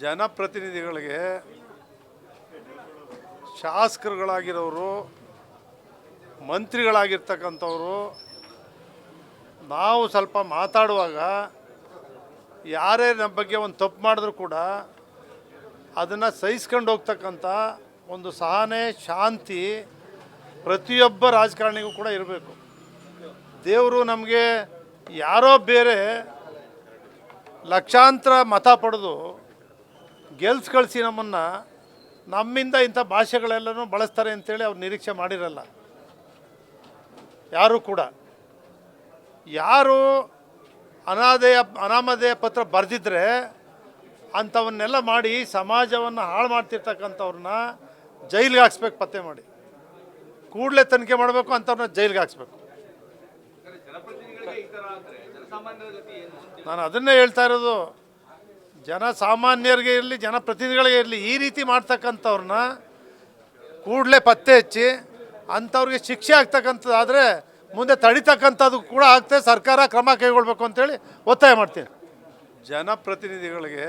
ಜನಪ್ರತಿನಿಧಿಗಳಿಗೆ ಶಾಸಕರುಗಳಾಗಿರೋರು, ಮಂತ್ರಿಗಳಾಗಿರ್ತಕ್ಕಂಥವ್ರು, ನಾವು ಸ್ವಲ್ಪ ಮಾತಾಡುವಾಗ ಯಾರೇ ನಮ್ಮ ಬಗ್ಗೆ ಒಂದು ತಪ್ಪು ಮಾಡಿದ್ರು ಕೂಡ ಅದನ್ನು ಸಹಿಸ್ಕೊಂಡು ಹೋಗ್ತಕ್ಕಂಥ ಒಂದು ಸಹನೆ, ಶಾಂತಿ ಪ್ರತಿಯೊಬ್ಬ ರಾಜಕಾರಣಿಗೂ ಕೂಡ ಇರಬೇಕು. ದೇವರು ನಮಗೆ ಯಾರೋ ಬೇರೆ ಲಕ್ಷಾಂತರ ಮತ ಪಡೆದು ಗೆಲ್ಸ್ ಕಳಿಸಿ ನಮ್ಮನ್ನು ನಮ್ಮಿಂದ ಇಂಥ ಭಾಷೆಗಳೆಲ್ಲನೂ ಬಳಸ್ತಾರೆ ಅಂತೇಳಿ ಅವ್ರು ನಿರೀಕ್ಷೆ ಮಾಡಿರಲ್ಲ. ಯಾರೂ ಕೂಡ. ಯಾರು ಅನಾದೇಯ ಅನಾಮಧೇಯ ಪತ್ರ ಬರೆದಿದ್ರೆ ಅಂಥವನ್ನೆಲ್ಲ ಮಾಡಿ ಸಮಾಜವನ್ನು ಹಾಳು ಮಾಡ್ತಿರ್ತಕ್ಕಂಥವ್ರನ್ನ ಜೈಲಿಗೆ ಹಾಕ್ಸ್ಬೇಕು ಪತ್ತೆ ಮಾಡಿ. ಕೂಡಲೇ ತನಿಖೆ ಮಾಡಬೇಕು ಅಂಥವ್ರನ್ನ ಜೈಲಿಗೆ ಹಾಕ್ಸ್ಬೇಕು. ನಾನು ಅದನ್ನೇ ಹೇಳ್ತಾ ಇರೋದು. ಜನಸಾಮಾನ್ಯರಿಗೆ ಇರಲಿ ಜನಪ್ರತಿನಿಧಿಗಳಿಗೆ ಇರಲಿ, ಈ ರೀತಿ ಮಾಡ್ತಕ್ಕಂಥವ್ರನ್ನ ಕೂಡಲೇ ಪತ್ತೆ ಹಚ್ಚಿ, ಅಂಥವ್ರಿಗೆ ಶಿಕ್ಷೆ ಆಗ್ತಕ್ಕಂಥದ್ದಾದರೆ ಮುಂದೆ ತಡಿತಕ್ಕಂಥದ್ದು ಕೂಡ ಆಗ್ತದೆ, ಸರ್ಕಾರ ಕ್ರಮ ಕೈಗೊಳ್ಬೇಕು ಅಂತೇಳಿ ಒತ್ತಾಯ ಮಾಡ್ತೀನಿ. ಜನಪ್ರತಿನಿಧಿಗಳಿಗೆ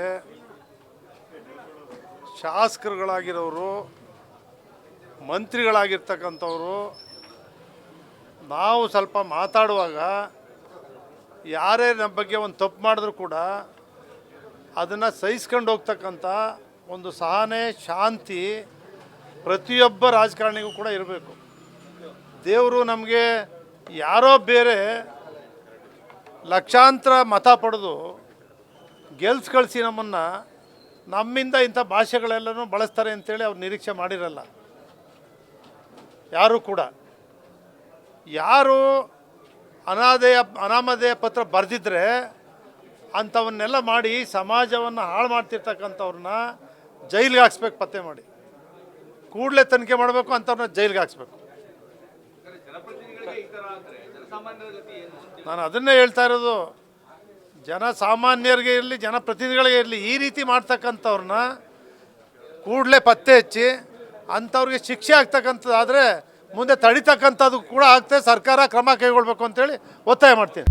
ಶಾಸಕರುಗಳಾಗಿರೋರು, ಮಂತ್ರಿಗಳಾಗಿರ್ತಕ್ಕಂಥವ್ರು, ನಾವು ಸ್ವಲ್ಪ ಮಾತಾಡುವಾಗ ಯಾರೇ ನಮ್ಮ ಬಗ್ಗೆ ಒಂದು ತಪ್ಪು ಮಾಡಿದ್ರು ಕೂಡ ಅದನ್ನು ಸಹಿಸ್ಕೊಂಡು ಹೋಗ್ತಕ್ಕಂಥ ಒಂದು ಸಹನೆ, ಶಾಂತಿ ಪ್ರತಿಯೊಬ್ಬ ರಾಜಕಾರಣಿಗೂ ಕೂಡ ಇರಬೇಕು. ದೇವರು ನಮಗೆ ಯಾರೋ ಬೇರೆ ಲಕ್ಷಾಂತರ ಮತ ಪಡೆದು ಗೆಲ್ಸ್ ಕಳಿಸಿ ನಮ್ಮನ್ನು ನಮ್ಮಿಂದ ಇಂಥ ಭಾಷೆಗಳೆಲ್ಲನೂ ಬಳಸ್ತಾರೆ ಅಂತೇಳಿ ಅವ್ರು ನಿರೀಕ್ಷೆ ಮಾಡಿರಲ್ಲ. ಯಾರು ಕೂಡ. ಯಾರು ಅನಾದೇಯ, ಅನಾಮಧೇಯ ಪತ್ರ ಬರೆದಿದ್ರೆ ಅಂಥವನ್ನೆಲ್ಲ ಮಾಡಿ ಸಮಾಜವನ್ನು ಹಾಳು ಮಾಡ್ತಿರ್ತಕ್ಕಂಥವ್ರನ್ನ ಜೈಲಿಗೆ ಹಾಕ್ಸ್ಬೇಕು, ಪತ್ತೆ ಮಾಡಿ. ಕೂಡಲೇ ತನಿಖೆ ಮಾಡಬೇಕು ಅಂಥವ್ರನ್ನ ಜೈಲಿಗೆ ಹಾಕ್ಸ್ಬೇಕು. ನಾನು ಅದನ್ನೇ ಹೇಳ್ತಾ ಇರೋದು. ಜನಸಾಮಾನ್ಯರಿಗೆ ಇರಲಿ ಜನಪ್ರತಿನಿಧಿಗಳಿಗೆ ಇರಲಿ, ಈ ರೀತಿ ಮಾಡ್ತಕ್ಕಂಥವ್ರನ್ನ ಕೂಡಲೇ ಪತ್ತೆ ಹಚ್ಚಿ ಅಂಥವ್ರಿಗೆ ಶಿಕ್ಷೆ ಆಗ್ತಕ್ಕಂಥದ್ದಾದರೆ ಮುಂದೆ ತಡಿತಕ್ಕಂಥದ್ದು ಕೂಡ ಆಗ್ತದೆ, ಸರ್ಕಾರ ಕ್ರಮ ಕೈಗೊಳ್ಬೇಕು ಅಂತೇಳಿ ಒತ್ತಾಯ ಮಾಡ್ತೀನಿ.